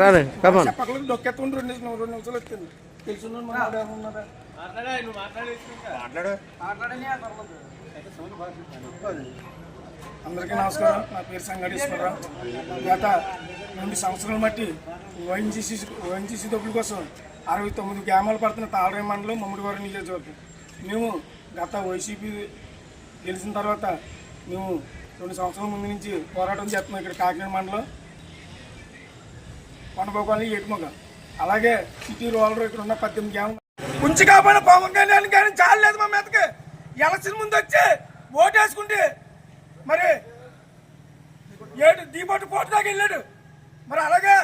రాని కమాన్ చెప్పకలేదు దొక్కెత్తుకుంటూ రెండు నిమిషాలు రెండు నిమిషాలు వచ్చింది ఉన్నారా? అందరికీ నమస్కారం. నా పేరు సంగడేశ్వరరావు గత రెండు సంవత్సరాల మట్టి ఓఎన్జీసీ ఓఎన్జీసీ డబ్బుల కోసం అరవై తొమ్మిది గ్రామాలు పడుతున్న తాళరాయి మండలం మమ్మడివారి నియోజకవర్గం. మేము గత వైసీపీ గెలిచిన తర్వాత మేము రెండు సంవత్సరాల ముందు నుంచి పోరాటం చేస్తున్నాం ఇక్కడ కాకినాడ మండలం. కొండపోకాలి ఏటుమొగ అలాగే సిటీ రోలర్ ఇక్కడ ఉన్న పద్దెనిమిది గ్రామం ఉంచి కాపాడిన పవన్ కళ్యాణ్ కానీ చాలేదు మా మీదకి. ఎలక్షన్ ముందు వచ్చి ఓటేసుకుంటే మరి ఏడు దీపట్టు కోట దాకా వెళ్ళాడు. మరి అలాగే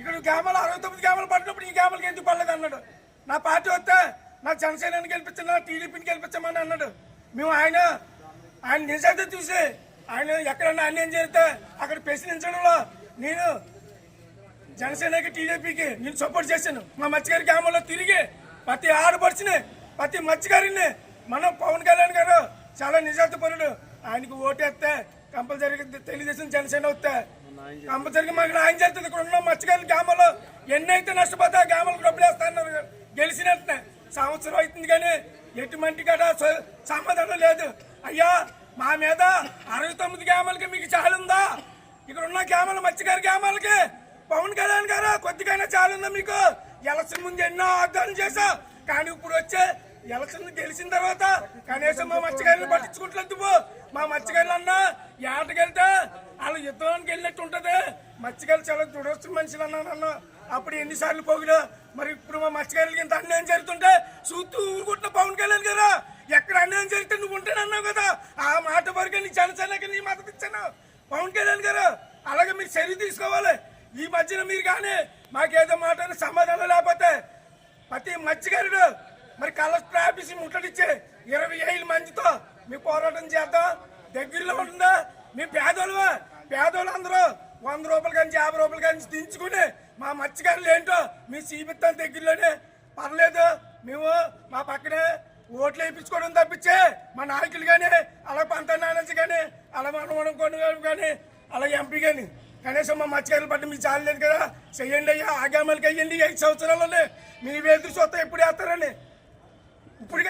ఇక్కడ గ్రామాలు అరవై తొమ్మిది గ్రామాలు పడినప్పుడు ఈ గ్రామాలకి ఎందుకు పడలేదు అన్నాడు. నా పార్టీ వస్తే నా జనసేనని గెలిపించండి నా టీడీపీని గెలిపించమని అన్నాడు. మేము ఆయన ఆయన నిజాయితీ చూసి ఆయన ఎక్కడన్నా అన్యాయం చేస్తే అక్కడ ప్రశ్నించడంలో నేను జనసేనకి టీడీపీకి నేను సపోర్ట్ చేశాను. మా మత్స్యగారి గ్రామంలో తిరిగి ప్రతి ఆడపడిచినే ప్రతి మత్స్యగారిని మనం పవన్ కళ్యాణ్ గారు చాలా నిజార్థ పరుడు ఆయనకు ఓటేస్తే కంపల్సరీగా తెలుగుదేశం జనసేన వస్తే కంపల్సరీగా మాకు ఆయన చేస్తుంది ఇక్కడ ఉన్న మత్స్యగారి గ్రామంలో ఎన్నైతే నష్టపోతే ఆ గ్రామాలకు డబ్బులు వేస్తాన్నారు. గెలిచినట్టే. సంవత్సరం అవుతుంది కానీ ఎటువంటి గడ సమాధానం లేదు. అయ్యా మా మీద అరవై తొమ్మిది గ్రామాలకి మీకు చాలుందా? ఇక్కడ ఉన్న గ్రామాలు మత్స్యగారి గ్రామాలకి పవన్ కళ్యాణ్ గారు కొద్దిగానే చాలుందా మీకు? ఎలక్షన్ ముందు ఎన్నో వాగ్దానం చేశా. కానీ ఇప్పుడు వచ్చే ఎలక్షన్ గెలిచిన తర్వాత కనీసం మా మత్స్యకారులు పట్టించుకుంటలేదు మా మత్స్యకారులు అన్నా ఏటకెళ్తే వాళ్ళు యుద్ధానికి వెళ్ళినట్టు ఉంటది. మత్స్యకారులు చాలా దురస్తు మనుషులు అన్నాను అన్న అప్పుడు ఎన్నిసార్లు పోగిలో మరి ఇప్పుడు మా మత్స్యకారులకి ఇంత అన్యాయం జరుగుతుంటే చూస్తూ ఊరుకుంటున్న పవన్ కళ్యాణ్ గారు? ఎక్కడ అన్యాయం జరిగితే నువ్వు ఉంటానన్నావు కదా. ఆ మాట వరకు నీ జనసేనకి నీ మద్దతు ఇచ్చాను. పవన్ కళ్యాణ్ గారు అలాగే మీరు చర్య తీసుకోవాలి. ఈ మధ్యన మీరు కానీ మాకేదో మాట సమాధానం లేకపోతే ప్రతి మత్స్యకారుడు మరి కలెక్టర్ ఆఫీస్ ముట్టడిచ్చి ఇరవై ఏళ్ళ మందితో మీ పోరాటం చేద్దాం. దగ్గరలో ఉంటుందా మీ పేదోళ్ళు పేదోళ్ళు అందరూ వంద రూపాయలు కానీ యాభై రూపాయలు కానీ దించుకుని మా మత్స్యకారులు ఏంటో మీ సీబిత్తాన్ దగ్గరలోనే. పర్లేదు మేము మా పక్కనే ఓట్లు వేయించుకోవడం తప్పించే మా నాయకులు కానీ అలా పంత నాయనసి కానీ అలా మనం కొను కానీ అలా ఎంపీ కానీ కనీసం మా మత్స్యకారులు పట్ల మీకు చాలలేదు కదా? చెయ్యండి అయ్యా ఆగామలకి అయ్యండి ఐదు సంవత్సరాలనే మీ ఎదురు చూస్తే ఎప్పుడు వేస్తారని. ఇప్పుడు